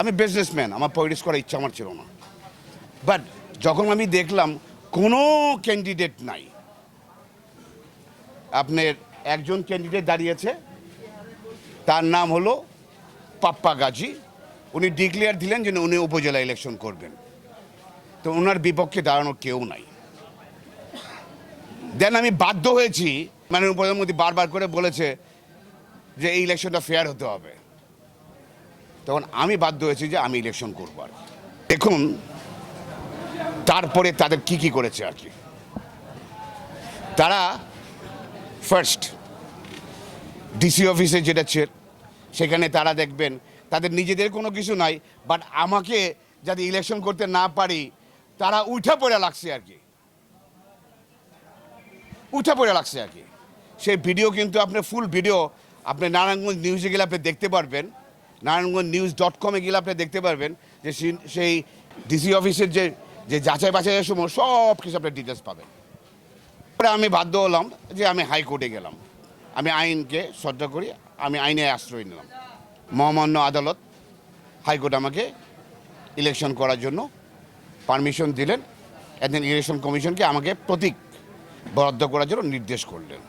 আমি বিজনেসম্যান আমার পলিটিক্স করার ইচ্ছা আমার ছিল না। বাট যখন আমি দেখলাম কোনো ক্যান্ডিডেট নাই, আপনার একজন ক্যান্ডিডেট দাঁড়িয়েছে, তার নাম হলো পাপ্পা গাজী। উনি ডিক্লেয়ার দিলেন যে উনি উপজেলা ইলেকশন করবেন। তো ওনার বিপক্ষে দাঁড়ানোর কেউ নাই। দেন আমি বাধ্য হয়েছি মানে প্রধানমন্ত্রী বারবার করে বলেছে যে এই ইলেকশনটা ফেয়ার হতে হবে। তখন আমি বাধ্য হয়েছি যে আমি ইলেকশন করব আর দেখুন, তারপরে তাদের কি কি করেছে আর কি। তারা ফার্স্ট ডিসি অফিসে যেটা ছে সেখানে তারা দেখবেন, তাদের নিজেদের কোনো কিছু নাই বাট আমাকে যাতে ইলেকশন করতে না পারি, তারা উঠে পড়ে লাগছে আর কি। উঠে পড়ে লাগছে আর কি। সেই ভিডিও কিন্তু আপনার ফুল ভিডিও আপনি নারায়ণগঞ্জ নিউজে গেলে আপনি দেখতে পারবেন। নারায়ণগঞ্জ নিউজ ডট কমে গেলে আপনি দেখতে পারবেন যে সেই- ডিসি অফিসের যে যে যাচাই বাছাইয়ের সময় সব কিছু আপনি ডিটেলস পাবেন। পরে আমি বাধ্য হলাম যে আমি হাইকোর্টে গেলাম। আমি আইনকে শ্রদ্ধা করি, আমি আইনে আশ্রয় নিলাম। মহামান্য আদালত হাইকোর্ট আমাকে ইলেকশন করার জন্য পারমিশন দিলেন। একদিন ইলেকশন কমিশনকে আমাকে প্রতীক বরাদ্দ করার জন্য নির্দেশ করলেন।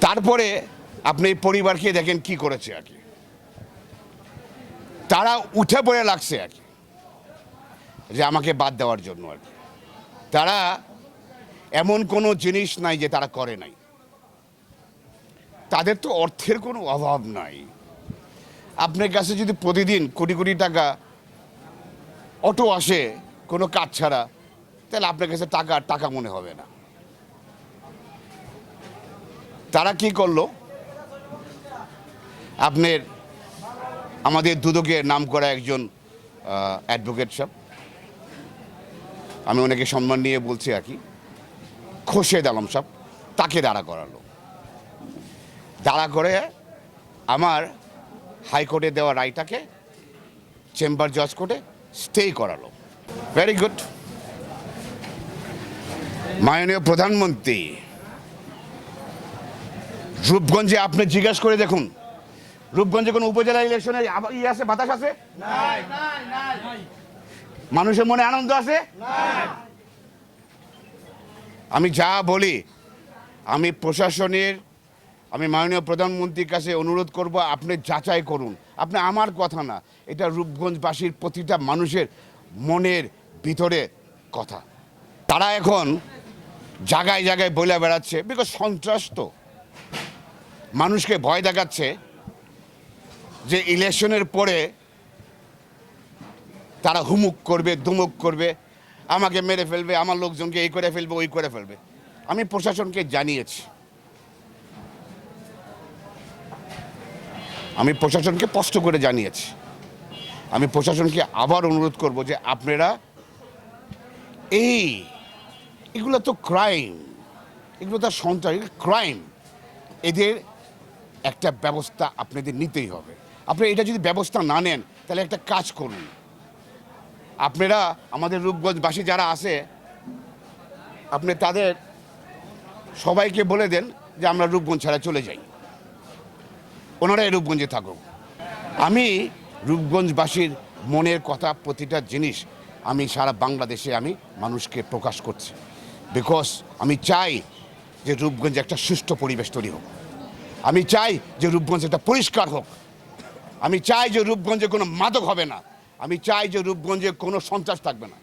তারপরে আপনি পরিবারকে দেখেন কি করেছে আর কি। তারা উঠে পড়ে লাগছে আর কি, যে আমাকে বাদ দেওয়ার জন্য আর কি। তারা এমন কোনো জিনিস নাই যে তারা করে নাই। তাদের তো অর্থের কোনো অভাব নাই। আপনার কাছে যদি প্রতিদিন কোটি কোটি টাকা অটো আসে কোনো কাজ ছাড়া, তাহলে আপনার কাছে টাকা টাকা মনে হবে না। তারা কি করল? আপনার আমাদের দুদকে নাম করা একজন অ্যাডভোকেট সাহেব। আমি ওনাকে সম্মান নিয়ে বলছি আর কি। খোরশেদ আলম সাহেব, তাকে দাঁড়া করালো। দাঁড়া করে আমার হাইকোর্টে দেওয়া রায়টাকে চেম্বার জজ কোর্টে স্টে করালো। ভেরি গুড মাননীয় প্রধানমন্ত্রী, রূপগঞ্জে আপনি জিজ্ঞেস করে দেখুন। রূপগঞ্জে কোনো উপজেলা ইলেকশনে ই আছে বাতাস আছে? মানুষের মনে আনন্দ আছে? আমি যা বলি আমি প্রশাসনের আমি মাননীয় প্রধানমন্ত্রীর কাছে অনুরোধ করব আপনি যাচাই করুন। আপনি আমার কথা না এটা রূপগঞ্জবাসীর প্রতিটা মানুষের মনের ভিতরে কথা। তারা এখন জায়গায় জায়গায় বলে বেড়াচ্ছে বিকজ সন্ত্রাস তো। মানুষকে ভয় দেখাচ্ছে। যে ইলেকশনের পরে তারা হুমুক করবে দুমুক করবে, আমাকে মেরে ফেলবে, আমার লোকজনকে এই করে ফেলবে, ওই করে ফেলবে। আমি প্রশাসনকে জানিয়েছি। আমি প্রশাসনকে স্পষ্ট করে জানিয়েছি। আমি প্রশাসনকে আবার অনুরোধ করব যে আপনারা এই, এগুলো তো ক্রাইম এগুলো তো সন্ত্রাস ক্রাইম এদের একটা ব্যবস্থা আপনাদের নিতেই হবে। আপনি এটা যদি ব্যবস্থা না নেন, তাহলে একটা কাজ করুন। আপনারা আমাদের রূপগঞ্জবাসী যারা আছে, আপনি তাদের সবাইকে বলে দেন যে আমরা রূপগঞ্জ ছাড়া চলে যাই। ওনারা এই রূপগঞ্জে থাকুক। আমি রূপগঞ্জবাসীর মনের কথা প্রতিটা জিনিস আমি সারা বাংলাদেশে আমি মানুষকে প্রকাশ করছি। বিকজ আমি চাই যে রূপগঞ্জে একটা সুষ্ঠু পরিবেশ তৈরি হোক। আমি চাই যে রূপগঞ্জ একটা পরিষ্কার হোক। আমি চাই যে রূপগঞ্জে কোনো মাদক হবে না। আমি চাই যে রূপগঞ্জে কোনো সন্ত্রাস থাকবে না।